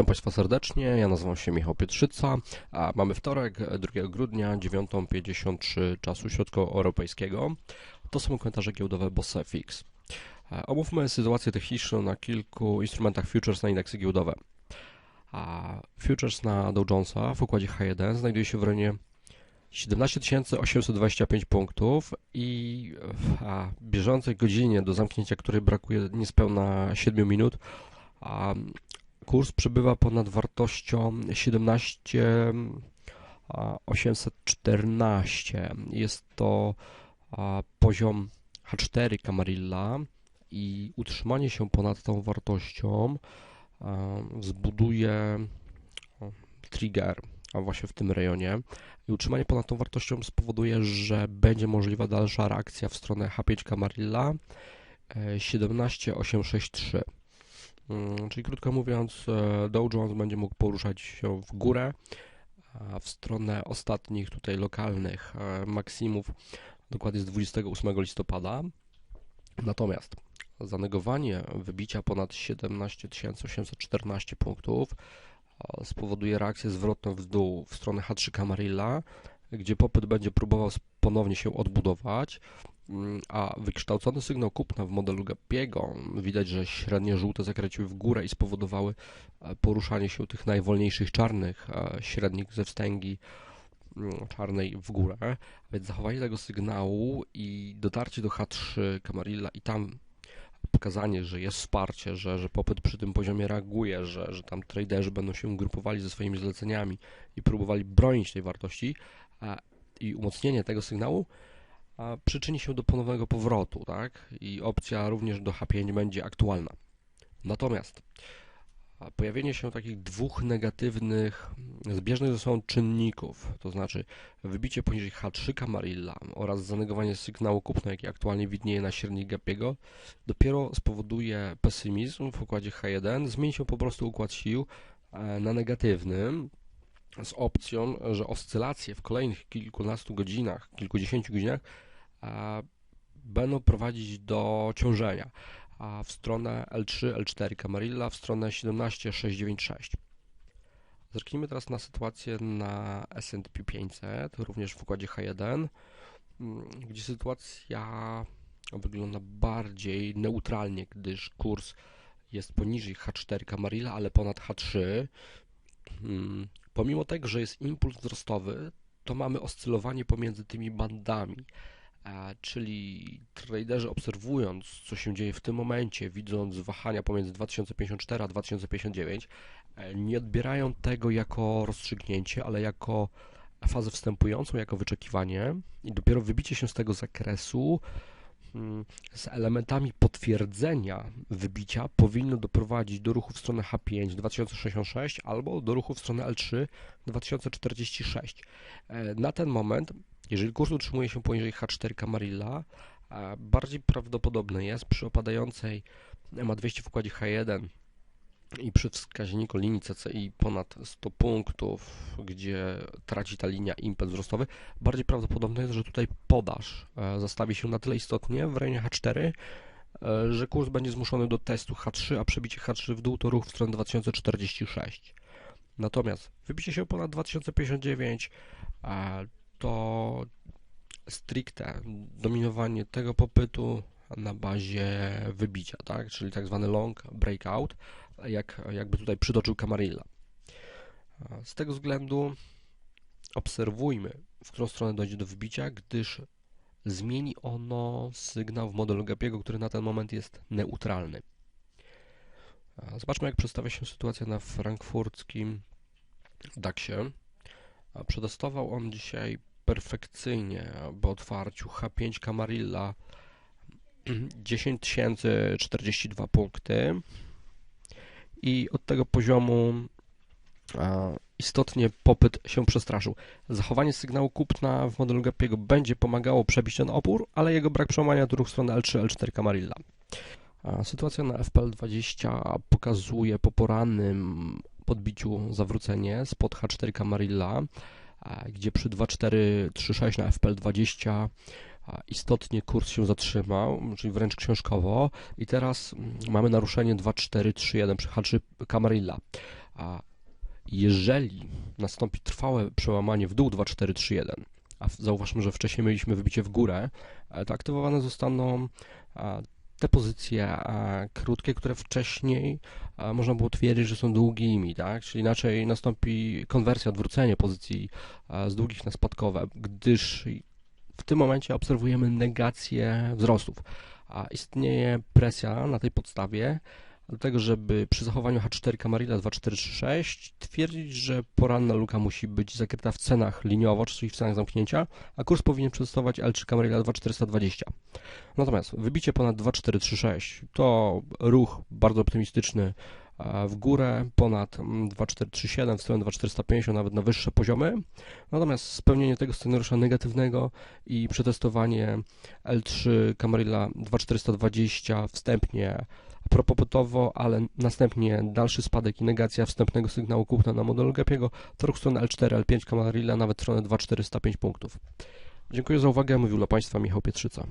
Witam Państwa serdecznie, ja nazywam się Michał Pietrzyca, mamy wtorek, 2 grudnia, 9.53 czasu środkoeuropejskiego. To są komentarze giełdowe BossFX. E, omówmy sytuację techniczną na kilku instrumentach futures na indeksy giełdowe. Futures na Dow Jonesa w układzie H1 znajduje się w rejonie 17 825 punktów i w bieżącej godzinie do zamknięcia, której brakuje niespełna 7 minut, kurs przebywa ponad wartością 17 814. Jest to poziom H4 Camarilla i utrzymanie się ponad tą wartością zbuduje trigger, a właśnie w tym rejonie. I utrzymanie ponad tą wartością spowoduje, że będzie możliwa dalsza reakcja w stronę H5 Camarilla 17863. Mm, czyli krótko mówiąc, e, Dow Jones będzie mógł poruszać się w górę, w stronę ostatnich tutaj lokalnych e, maksimów, dokładnie z 28 listopada. Natomiast zanegowanie wybicia ponad 17 814 punktów e, spowoduje reakcję zwrotną w dół w stronę H3 Camarilla, gdzie popyt będzie próbował ponownie się odbudować. Mm, a wykształcony sygnał kupna w modelu Gappiego widać, że średnie żółte zakręciły w górę i spowodowały e, poruszanie się tych najwolniejszych czarnych e, średnich ze wstęgi mm, czarnej w górę, więc zachowanie tego sygnału i dotarcie do H3 Camarilla i tam pokazanie, że jest wsparcie, że, że popyt przy tym poziomie reaguje, że, że tam traderzy będą się grupowali ze swoimi zleceniami i próbowali bronić tej wartości i umocnienie tego sygnału przyczyni się do ponownego powrotu, tak? I opcja również do H5 będzie aktualna. Natomiast pojawienie się takich dwóch negatywnych, zbieżnych ze sobą czynników, to znaczy wybicie poniżej H3 Camarilla oraz zanegowanie sygnału kupna, jaki aktualnie widnieje na średniej Gapiego, dopiero spowoduje pesymizm w układzie H1, zmieni się po prostu układ sił e, na negatywnym, z opcją, że oscylacje w kolejnych kilkunastu godzinach, kilkudziesięciu godzinach będą prowadzić do ciążenia w stronę L3, L4 Camarilla, w stronę 17696. Zerknijmy teraz na sytuację na S&P 500, również w układzie H1, mm, gdzie sytuacja wygląda bardziej neutralnie, gdyż kurs jest poniżej H4 Camarilla, ale ponad H3. Mm, pomimo tego, że jest impuls wzrostowy, to mamy oscylowanie pomiędzy tymi bandami czyli traderzy obserwując, co się dzieje w tym momencie, widząc wahania pomiędzy 2054 a 2059, e, nie odbierają tego jako rozstrzygnięcie, ale jako fazę wstępującą, jako wyczekiwanie i dopiero wybicie się z tego zakresu z elementami potwierdzenia wybicia powinno doprowadzić do ruchu w stronę H5 2066 albo do ruchu w stronę L3 2046. E, na ten moment jeżeli kurs utrzymuje się poniżej H4 Camarilla, bardziej prawdopodobne jest przy opadającej MA200 w układzie H1 i przy wskaźniku linii CCI ponad 100 punktów, gdzie traci ta linia impet wzrostowy, bardziej prawdopodobne jest, że tutaj podaż e, zastawi się na tyle istotnie w rejonie H4, e, że kurs będzie zmuszony do testu H3, a przebicie H3 w dół to ruch w stronę 2046. Natomiast wybicie się ponad 2059 to stricte dominowanie tego popytu na bazie wybicia, tak? czyli tak zwany long breakout, jak, jakby tutaj przytoczył Camarilla. Z tego względu obserwujmy, w którą stronę dojdzie do wybicia, gdyż zmieni ono sygnał w modelu Gapiego, który na ten moment jest neutralny. Zobaczmy, jak przedstawia się sytuacja na frankfurckim DAXie. On dzisiaj perfekcyjnie po otwarciu H5 Camarilla 10 042 punkty i od tego poziomu istotnie popyt się przestraszył. Zachowanie sygnału kupna w modelu Gapiego będzie pomagało przebić ten opór, ale jego brak przełamania ruchu strony L3, L4 Camarilla. Sytuacja na FPL20 pokazuje po porannym podbiciu zawrócenie spod H4 Camarilla gdzie przy 2,436 na FPL20 istotnie kurs się zatrzymał, czyli wręcz książkowo i teraz mm, mamy naruszenie 2,431 przy H3 Camarilla. A jeżeli nastąpi trwałe przełamanie w dół 2431, a zauważmy, że wcześniej mieliśmy wybicie w górę, e, to aktywowane zostaną te pozycje krótkie, które wcześniej można było twierdzić, że są długimi, tak? Czyli inaczej nastąpi konwersja, odwrócenie pozycji z długich na spadkowe, gdyż w tym momencie obserwujemy negację wzrostów, a istnieje presja na tej podstawie, do tego, żeby przy zachowaniu H4 Camarilla 2436 twierdzić, że poranna luka musi być zakryta w cenach liniowo, czyli w cenach zamknięcia, a kurs powinien przedstawiać L3 Camarilla 2420. Natomiast wybicie ponad 2436 to ruch bardzo optymistyczny w górę ponad 2437 w stronę 2450, nawet na wyższe poziomy. Natomiast spełnienie tego scenariusza negatywnego i przetestowanie L3 Camarilla 2420 wstępnie propopotowo, ale następnie dalszy spadek i negacja wstępnego sygnału kupna na modelu Gapiego, to ruch strony L4, L5 Camarilla, nawet stronę 2405 punktów. Dziękuję za uwagę, mówił dla Państwa Michał Pietrzyca.